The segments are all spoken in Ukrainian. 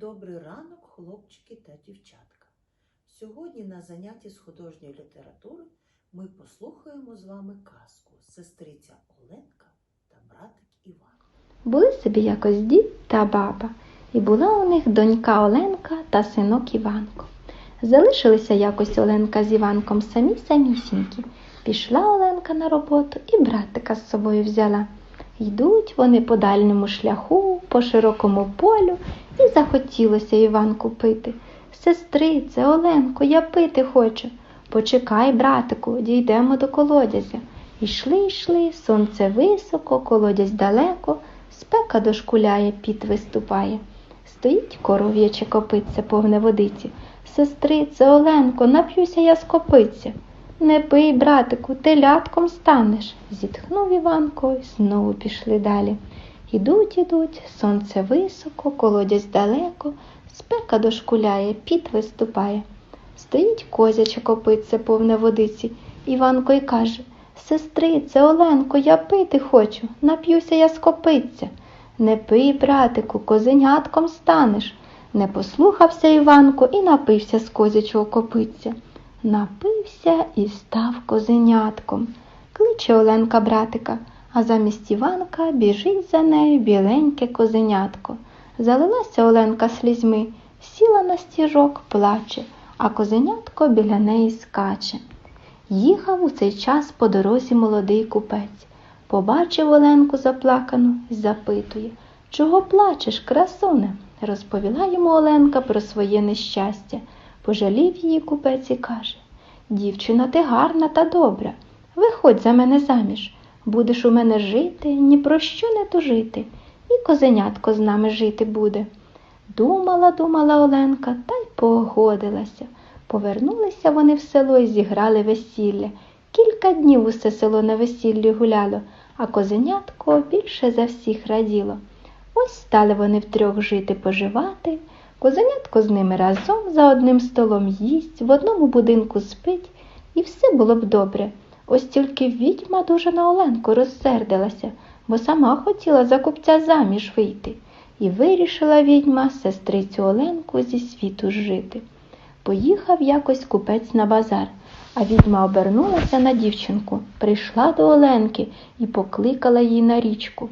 Добрий ранок, хлопчики та дівчатка. Сьогодні на занятті з художньої літератури ми послухаємо з вами казку Сестриця Оленка та братик Іван. Були собі якось дід та баба, і була у них донька Оленка та синок Іванко. Залишилися якось Оленка з Іванком самі самісінькі. Пішла Оленка на роботу і братика з собою взяла. Йдуть вони по дальньому шляху, по широкому полю, і захотілося Іванку пити. Сестрице, Оленко, я пити хочу. Почекай, братику, дійдемо до колодязя. Ішли, йшли, сонце високо, колодязь далеко, спека дошкуляє, піт виступає. Стоїть коров'яче копитце повне водиці. Сестрице, Оленко, нап'юся я з копиця. Не пий, братику, телятком станеш, зітхнув Іванко і знову пішли далі. Ідуть, ідуть, сонце високо, колодязь далеко, спека дошкуляє, піт виступає. Стоїть козяче копитце повне водиці. Іванко й каже Сестрице, Оленко, я пити хочу, нап'юся я з копиця. Не пий, братику, козенятком станеш. Не послухався Іванко і напився з козячого копиця. Напився і став козенятком. Кличе Оленка братика, а замість Іванка біжить за нею біленьке козенятко. Залилася Оленка слізьми, сіла на стіжок, плаче, а козенятко біля неї скаче. Їхав у цей час по дорозі молодий купець. Побачив Оленку заплакану і запитує Чого плачеш, красуне? Розповіла йому Оленка про своє нещастя. Пожалів її купець і каже Дівчина, ти гарна та добра. Виходь за мене заміж. Будеш у мене жити, ні про що не тужити, і козенятко з нами жити буде. Думала, думала Оленка, та й погодилася. Повернулися вони в село і зіграли весілля. Кілька днів усе село на весіллі гуляло, а козенятко більше за всіх раділо. Ось стали вони втрьох жити поживати. Козенятко з ними разом за одним столом їсть, в одному будинку спить, і все було б добре. Ось тільки відьма дуже на Оленку розсердилася, бо сама хотіла за купця заміж вийти, і вирішила відьма сестрицю Оленку зі світу жити. Поїхав якось купець на базар, а відьма обернулася на дівчинку, прийшла до Оленки і покликала її на річку.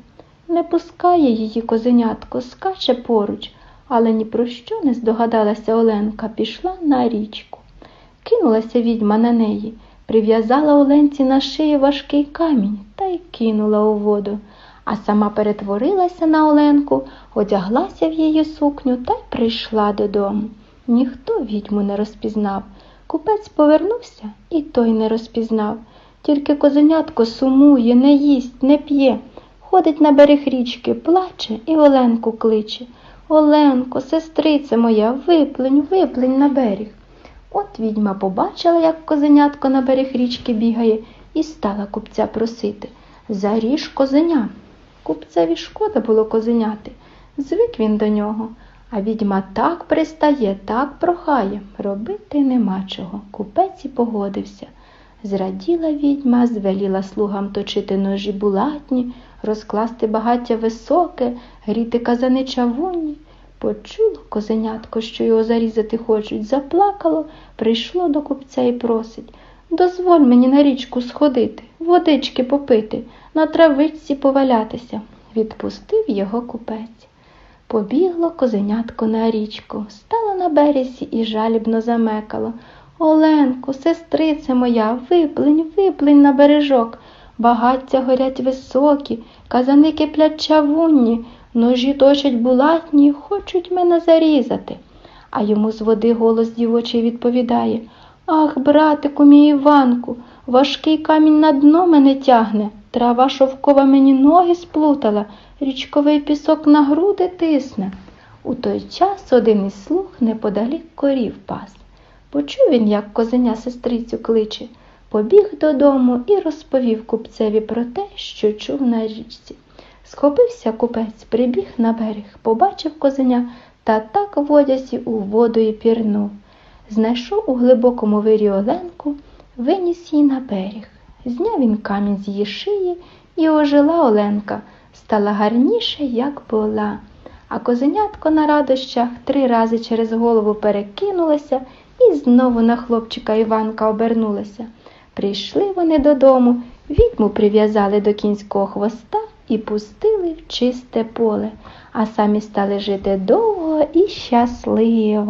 Не пускає її козенятко, скаче поруч, але ні про що не здогадалася Оленка, пішла на річку. Кинулася відьма на неї, прив'язала Оленці на шиї важкий камінь та й кинула у воду, а сама перетворилася на Оленку, одяглася в її сукню та й прийшла додому. Ніхто відьму не розпізнав. Купець повернувся і той не розпізнав. Тільки козенятко сумує, не їсть, не п'є. Ходить на берег річки, плаче і Оленку кличе. Оленко, сестрице моя, виплинь, виплинь на берег. От відьма побачила, як козенятко на берег річки бігає, і стала купця просити Заріж козеня. Купцеві шкода було козеняти. Звик він до нього. А відьма так пристає, так прохає, робити нема чого. Купець і погодився. Зраділа відьма, звеліла слугам точити ножі булатні, розкласти багаття високе, гріти казани чавунні. Почуло козенятко, що його зарізати хочуть, заплакало, прийшло до купця і просить Дозволь мені на річку сходити, водички попити, на травичці повалятися. Відпустив його купець. Побігло козенятко на річку, стало на березі і жалібно замекало. Оленко, сестрице моя, виплинь, виплинь на бережок. Багаття горять високі, казани киплять чавунні, ножі точать булатні, хочуть мене зарізати. А йому з води голос дівочий відповідає Ах, братику мій Іванку, важкий камінь на дно мене тягне, трава шовкова мені ноги сплутала, річковий пісок на груди тисне. У той час один із слуг неподалік корів пас. Почув він, як козеня сестрицю кличе, побіг додому і розповів купцеві про те, що чув на річці. Схопився купець, прибіг на берег, побачив козеня та так в у воду і пірнув. Знайшов у глибокому вирі Оленку, виніс її на берег. Зняв він камінь з її шиї, і ожила Оленка, стала гарніше, як була. а козенятко на радощах три рази через голову перекинулося і знову на хлопчика Іванка обернулося. Прийшли вони додому, відьму прив'язали до кінського хвоста і пустили в чисте поле, а самі стали жити довго і щасливо.